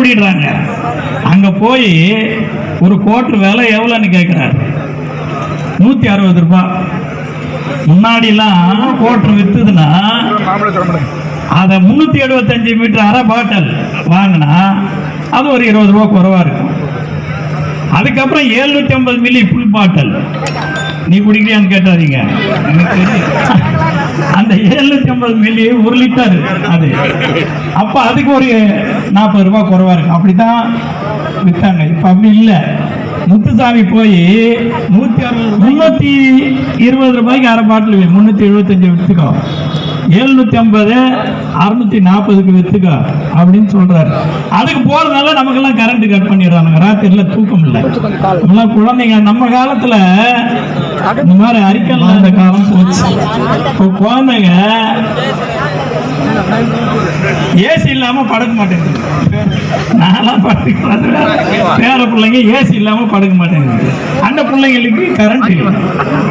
கூடிடுறாங்க அங்க போய் ஒரு கோட்டு விலை எவ்வளோன்னு கேட்குறாரு. நூற்றி அறுபது ரூபாய் முன்னாடிலாம் கோட்டர் வித்துதுன்னா அதை முந்நூற்றி எழுபத்தஞ்சு மீட்டர் அரை பாட்டல் வாங்கினா அது ஒரு இருபது ரூபா குறவாக இருக்கும். அதுக்கப்புறம் எழுநூற்றி ஐம்பது மில்லி ஃபுல் பாட்டல் நீ குடிக்கிறியான்னு கேட்டாதீங்க. எனக்கு தெரியும். அந்த எழுநூத்தி ஐம்பது மில்லி ஒரு லிட்டர் அது. அப்போ அதுக்கு ஒரு நாற்பது ரூபாய் குறைவா இருக்கும் அப்படிதான் வித்தாங்க. இப்போ அப்படி இல்லை. முத்துசாமி போய் நூற்றி அறுபது முந்நூற்றி இருபது ரூபாய்க்கு அரை பாட்டில் முந்நூற்றி எழுபத்தஞ்சு விற்றுக்கோ எழுநூத்தி ஐம்பது அறுநூத்தி நாற்பதுக்கு வித்துக்க அப்படின்னு சொல்றாரு. அதுக்கு போறதுனால நமக்கெல்லாம் கரண்ட் கட் பண்ணிடுறாங்க ராத்திரில தூக்கம் இல்லை. குழந்தைங்க நம்ம காலத்துல இந்த மாதிரி அறிக்கல் இந்த காலம் போச்சு. இப்போ குழந்தைங்க ஏசி இல்லாம படுக்க மாட்டேங்குது. நான்லாம் படுக்க பேர பிள்ளைங்க ஏசி இல்லாம படுக்க மாட்டேங்குது. அந்த பிள்ளைங்களுக்கு கரண்ட் இல்லை.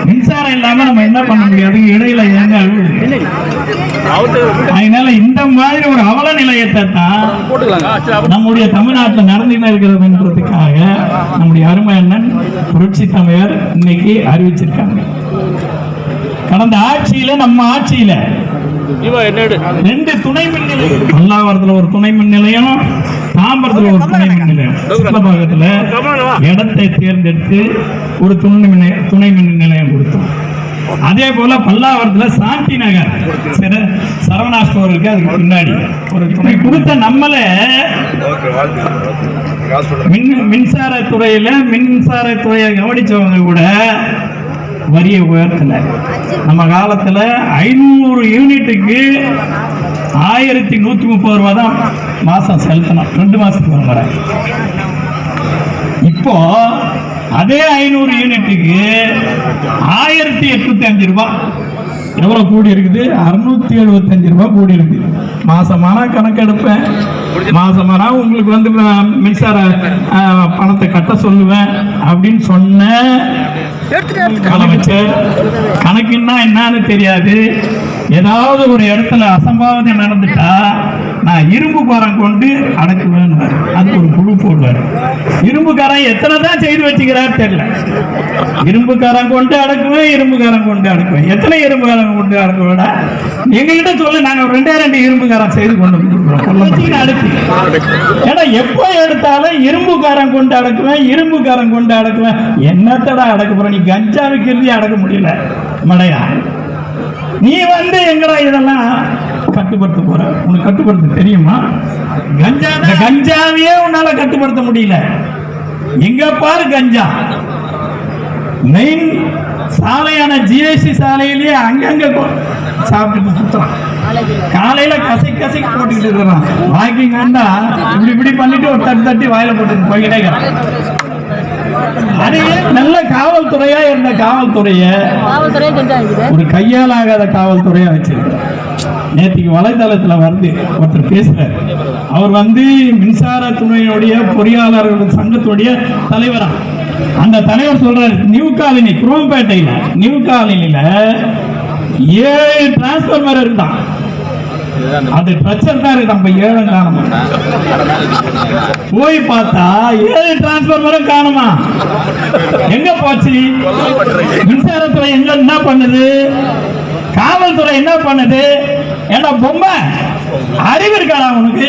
மின்சாரம் இல்லாம நம்ம என்ன பண்ண முடியாது? இடையில ஏங்க அழுகுது அதனால இந்த மாதிரி ஒரு அவல நிலையத்தை தான் நம்முடைய தமிழ்நாட்டில் நடந்துட்டு இருக்கிறதுன்றதுக்காக நம்முடைய அருமை அண்ணன் புரட்சி தமிழர் இன்னைக்கு அறிவிச்சிருக்காங்க. கடந்த ஆட்சியில நம்ம ஆட்சியில ரெண்டு துணை மின் நிலையம் பல்லாவரத்துல ஒரு துணை மின் நிலையம் தாம்பரத்துல ஒரு துணை மின் நிலையம் இடத்தை தேர்ந்தெடுத்து ஒரு துணை மின் துணை மின் நிலையம் கொடுத்தோம். அதே போல பல்லாவரத்துல சாந்தி நகர். சர- சரவணா ஸ்டோர் இருக்கு அதுக்கு பின்னாடி ஒரு துணை கொடுத்த நம்மள மின் மின்சார துறையில மின்சாரத்துறையை கவனிச்சவங்க கூட வரியை உயர்த்தல நம்ம காலத்துல ஐநூறு யூனிட்டுக்கு ஆயிரத்தி நூத்தி முப்பது ரூபா தான் மாசம் செலுத்தணும். ரெண்டு மாசத்துக்கு ஒரு முறை. இப்போ அதே ஐநூறு யூனிட்டுக்கு ஆயிரத்தி எட்நூத்தி அஞ்சு ரூபாய் எவ்வளவு கூடி இருக்குது? அறுநூத்தி எழுபத்தஞ்சு ரூபாய் கூடி இருக்கு மாசமானா கணக்கெடுப்பேன். மாசமானா உங்களுக்கு வந்து மின்சார பணத்தை கட்ட சொல்லுவேன் அப்படின்னு சொன்ன முதலமைச்சர் கணக்குன்னா என்னன்னு தெரியாது. ஏதாவது ஒரு இடத்துல அசம்பாவிதம் நடந்துட்டா நான் இரும்பு காரம் கொண்டு அடக்குவேன் அது ஒரு குழு போடுவார். இரும்பு காரம் எத்தனை தான் செய்து வச்சுக்கிறார் தெரியல. இரும்பு காரம் கொண்டு அடக்குவேன் இரும்பு காரம் கொண்டு அடக்குவேன். எத்தனை இரும்பு காரம் கொண்டு அடக்குவேடா? எங்ககிட்ட சொல்லு நாங்க ரெண்டே ரெண்டு இரும்பு காரம் செய்து கொண்டு ஏன்னா எப்போ எடுத்தாலும் இரும்பு காரம் கொண்டு அடக்குவேன் இரும்பு காரம் கொண்டு அடக்குவேன். என்னத்தடா அடக்க போற? நீ கஞ்சா விற்கிறதே அடக்க முடியல மடையா? நீ வந்து எங்கடா இதெல்லாம் கட்டுப்படுத்த போற? உனக்கு கட்டுப்படுத்த தெரியுமா? கஞ்சா இந்த கஞ்சாவையே உன்னால கட்டுப்படுத்த முடியல. எங்க பாரு கஞ்சா. மெயின் சாலையான ஜிஎஸ்டி சாலையிலேயே அங்கங்க சாப்பிட்டுட்டு சுத்துறான். காலையில கசை கசை போட்டுக்கிட்டு இருக்கிறான். வாக்கிங் வந்தா இப்படி இப்படி பண்ணிட்டு ஒரு தட்டி தட்டி வாயில போட்டு போய்கிட்டே அதையே நல்ல காவல்துறையா இருந்த காவல்துறைய ஒரு கையால் ஆகாத காவல்துறையா வச்சிருக்காரு நேற்றுக்கு வலைதளத்துல வந்து ஒருத்தர் பேசுறாரு. அவர் வந்து மின்சாரத்துறையுடைய பொறியாளர்கள் சங்கத்துடைய தலைவரா. அந்த தலைவர் சொல்றாரு நியூ காலனி குரோம்பேட்டையில நியூ காலனில ஏழு டிரான்ஸ்பர்மர் இருந்தான். அது பிரச்சனை தான் இருக்கு நம்ம ஏழு காணுமா? போய் பார்த்தா ஏழு டிரான்ஸ்பர்மரும் காணுமா. எங்க போச்சு? மின்சாரத்துறை எங்க என்ன பண்ணுது? காவல்துறை என்ன பண்ணுது? ஏண்டா பொம்மை? அறிவு இருக்காடா உனக்கு?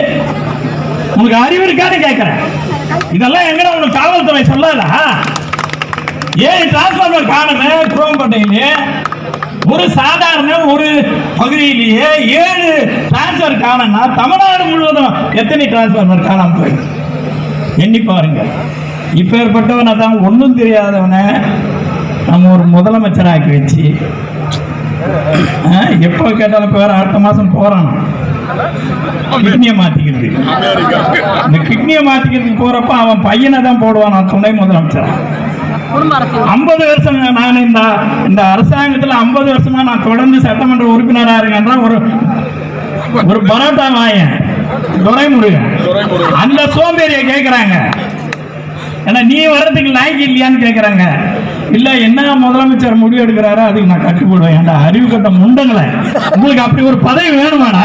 உனக்கு அறிவு இருக்கான்னு கேட்கிறேன் இதெல்லாம் எங்கடா உனக்கு காவல்துறை சொல்லல ஏழு டிரான்ஸ்பார்மர் காணுமே குரோம்பேட்டையிலே. ஒரு சாதாரண ஒரு பகுதியிலேயே ஏழு டிரான்ஸ்பர் காணனா தமிழ்நாடு முழுவதும் எத்தனை டிரான்ஸ்பார்மர் காணாம போயிடுச்சு எண்ணி பாருங்க. இப்பேற்பட்டவனை தான் ஒன்றும் தெரியாதவனை நம்ம ஒரு முதலமைச்சராக்கி வச்சு எப்போ கேட்டாலும் இப்போ அடுத்த மாதம் போகிறான் கிட்னியை மாற்றிக்கிறது இந்த கிட்னியை மாற்றிக்கிறதுக்கு போகிறப்ப அவன் பையனை தான் போடுவான். துணை முதலமைச்சரா. ஐம்பது வருஷம் நான் இந்த இந்த அரசாங்கத்தில் ஐம்பது வருஷமா நான் தொடர்ந்து சட்டமன்ற உறுப்பினராக இருக்கேன்னா ஒரு ஒரு பரோட்டா வாயன். துரைமுருகன். அந்த சோம்பேறியை கேட்குறாங்க ஏன்னா நீ வர்றதுக்கு லாய்க்கு இல்லையான்னு கேட்குறாங்க இல்லை என்ன முதலமைச்சர் முடிவு எடுக்கிறாரோ அதுக்கு நான் கட்டுப்படுவேன். ஏன்டா அறிவு கட்ட முண்டங்களை. உங்களுக்கு அப்படி ஒரு பதவி வேணுமாடா?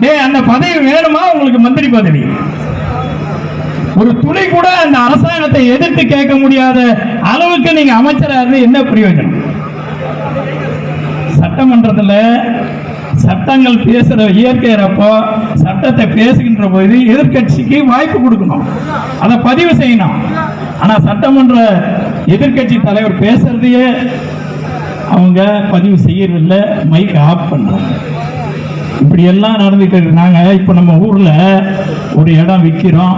டேய் அந்த பதவி வேணுமா? உங்களுக்கு மந்திரி பதவி. ஒரு துளி கூட அந்த அரசாங்கத்தை எதிர்த்து கேட்க முடியாத அளவுக்கு நீங்க அமைச்சராக இருந்து என்ன பிரயோஜனம்? சட்டமன்றத்தில் சட்டங்கள் பேசுற இயற்கையறப்போ சட்டத்தை பேசுகின்ற போது எதிர்க்கட்சிக்கு வாய்ப்பு கொடுக்கணும். அதை பதிவு செய்யணும். ஆனால் சட்டமன்ற எதிர்க்கட்சி தலைவர் பேசுறதையே அவங்க பதிவு செய்யறதில்லை மைக் ஆஃப் பண்ணுறாங்க இப்படி எல்லாம் நடந்துக்கிட்டு நாங்கள் நாங்க இப்ப நம்ம ஊர்ல ஒரு இடம் விற்கிறோம்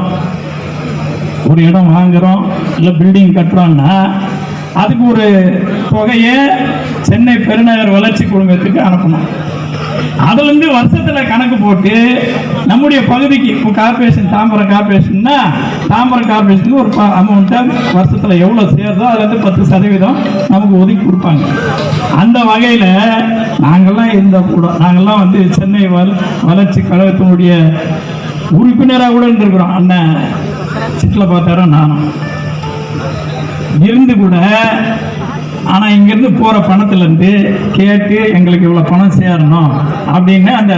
ஒரு இடம் வாங்குறோம். இல்லை பில்டிங் கட்டுறோம்னா அதுக்கு ஒரு தொகையை சென்னை பெருநகர் வளர்ச்சி குழுமத்துக்கு அனுப்பணும். அதுலேருந்து வருஷத்துல கணக்கு போட்டு நம்முடைய பகுதிக்கு இப்போ கார்பரேஷன் தாம்பரம் கார்பரேஷன்னா தாம்பரம் கார்பரேஷனுக்கு ஒரு அமௌண்ட்டாக வருஷத்தில் எவ்வளோ சேருதோ அதுலேருந்து பத்து சதவீதம் நமக்கு ஒதுக்கி கொடுப்பாங்க. அந்த வகையில் நாங்கள்லாம் இருந்த கூட நாங்கள்லாம் வந்து சென்னை வள வளர்ச்சி கழகத்தினுடைய உறுப்பினராக கூட இருந்திருக்கிறோம். அண்ணன் சிட்டில் பார்த்தாரோ நானும். இருந்து கூட ஆனால் இங்கேருந்து போகிற பணத்துலேருந்து கேட்டு எங்களுக்கு இவ்வளோ பணம் சேரணும் அப்படின்னு அந்த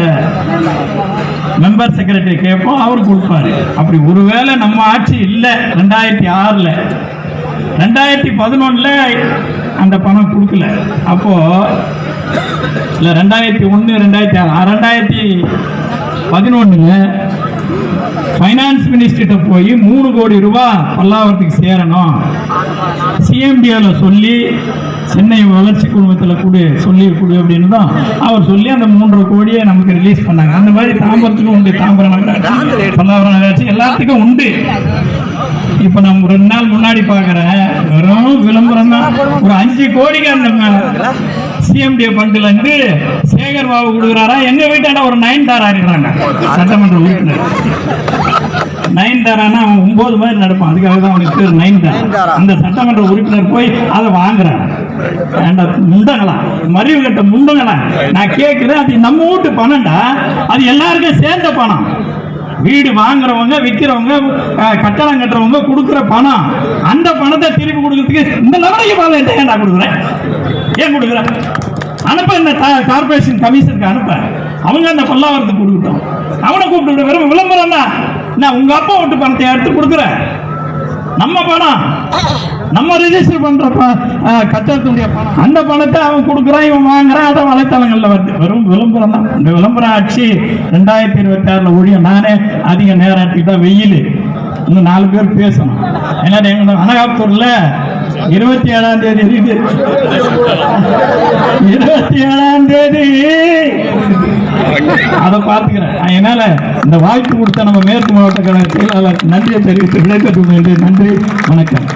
மெம்பர் செக்ரட்டரி கேட்போம் அவர் கொடுப்பாரு. அப்படி ஒருவேளை நம்ம ஆட்சி இல்லை ரெண்டாயிரத்தி ஆறில். ரெண்டாயிரத்தி பதினொன்றில் அந்த பணம் கொடுக்கல. அப்போது இல்லை ரெண்டாயிரத்தி ஒன்று ரெண்டாயிரத்தி ஆறு ரெண்டாயிரத்தி பதினொன்னுல ஃபைனான்ஸ் மினிஸ்டர்கிட்ட போய் மூணு கோடி ரூபாய் பல்லாவரத்துக்கு சேரணும். சிஎம்டிஆவில் சொல்லி சென்னை வளர்ச்சி குழுமத்தில் கொடு சொல்லி கொடு அப்படின்னு தான் அவர் சொல்லி அந்த மூன்றரை கோடியை நமக்கு ரிலீஸ் பண்ணாங்க. அந்த மாதிரி தாம்பரத்துக்கும் உண்டு தாம்பரம் நகராட்சி பல்லாவரம் நகராட்சி எல்லாத்துக்கும் உண்டு. இப்போ நம்ம ரெண்டு நாள் முன்னாடி பார்க்குறேன் வெறும் விளம்பரம் தான். ஒரு அஞ்சு கோடிக்கு அந்த சிஎம்டி ஃபண்டில் இருந்து சேகர் பாபு கொடுக்குறாரா? எங்க வீட்டாண்ட ஒரு நைன் தாரா இருக்கிறாங்க சட்டமன்ற உறுப்பினர். நைன் தாரானா அவன் ஒன்பது மாதிரி நடப்பான். அதுக்காக தான் அவனுக்கு பேர் நைன் தாரா அந்த சட்டமன்ற உறுப்பினர் போய் அதை வாங்குறான் முண்டங்களா? மறிவு கட்ட முண்டங்களா? நான் கேட்கிறேன் அது நம்ம வீட்டு பணம்டா. அது எல்லாருக்கும் சேர்ந்த பணம். வீடு வாங்குறவங்க விற்கிறவங்க அஹ், கட்டடம் கட்டுறவங்க கொடுக்குற பணம். அந்த பணத்தை திருப்பி கொடுக்கறதுக்கு இந்த லவணைக்கு பாலை ஏன்டா கொடுக்குறேன் ஏன் கொடுக்குற? அனுப்ப இந்த கார்பரேஷன் கமிஷனுக்கு அனுப்ப. அவங்க அந்த பல்லாவரத்துக்கு கொடுக்கட்டும். அவனை கூப்பிட்டு வெறும் விளம்பரம் தான். நான் உங்க அப்பா விட்டு பணத்தை எடுத்து கொடுக்குறேன். நம்ம பணம். நம்ம ரிஜிஸ்டர் பண்ற ப- பணம். அந்த பணத்தை அவன் கொடுக்குறான் இவன் வாங்குறான். அதை வலைத்தளங்களில் வருது வெறும் விளம்பரம் தான். இந்த விளம்பரம் ஆட்சி ரெண்டாயிரத்தி இருபத்தி ஆறுல ஒழியும் நானே அதிக நேரம் தான் வெயில். இன்னும் நாலு பேர் பேசணும். ஏன்னா எங்க அனகாப்தூர்ல இருபத்தி ஏழாம் தேதி. இருபத்தி ஏழாம் தேதி. அதை பார்த்துக்கிறேன். என்னால இந்த வாய்ப்பு கொடுத்த நம்ம மேற்கு மாவட்ட கழக செயலாளர் நன்றியை தெரிவித்து விடைபெற்று நன்றி வணக்கம்.